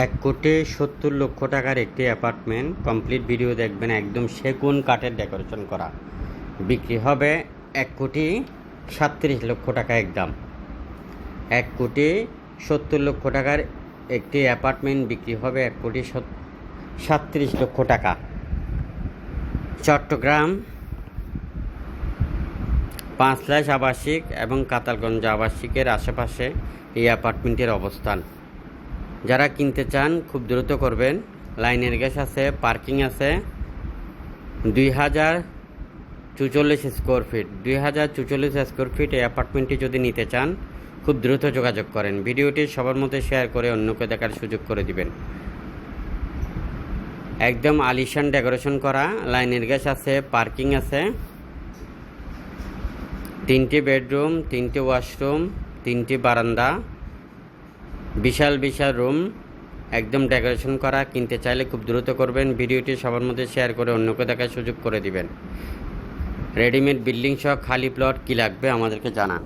এক কোটি সত্তর লক্ষ টাকার একটি অ্যাপার্টমেন্ট কমপ্লিট ভিডিও দেখবেন একদম সেগুন কাঠের ডেকোরেশন করা। বিক্রি হবে এক কোটি সাতত্রিশ লক্ষ টাকা একদম এক কোটি সত্তর লক্ষ টাকার একটি অ্যাপার্টমেন্ট বিক্রি হবে এক কোটি সাতত্রিশ লক্ষ টাকা। চট্টগ্রাম পাঁচলাইশ আবাসিক এবং কাতালগঞ্জ আবাসিকের আশেপাশে এই অ্যাপার্টমেন্টের অবস্থান। যারা কিনতে চান, খুব দ্রুত করবেন। লাইনের গ্যাস আছে, পার্কিং আছে। দুই হাজার চুচল্লিশ স্কোয়ার ফিট। দুই হাজার চুচল্লিশ স্কোয়ার ফিট এই অ্যাপার্টমেন্টটি যদি নিতে চান, খুব দ্রুত যোগাযোগ করেন। ভিডিওটি সবার মধ্যে শেয়ার করে অন্যকে দেখার সুযোগ করে দিবেন। একদম আলিশান ডেকোরেশন করা, লাইনের গ্যাস আছে, পার্কিং আছে। তিনটি বেডরুম, তিনটি ওয়াশরুম, তিনটি বারান্দা। বিশাল বিশাল রুম একদম ডেকোরেশন করা, কিনতে চাইলে খুব দ্রুত করবেন। ভিডিওটি সবার মধ্যে শেয়ার করে অন্যকে দেখার সুযোগ করে দিবেন। রেডিমেড বিল্ডিং সহ খালি প্লট কী লাগবে আমাদেরকে জানান।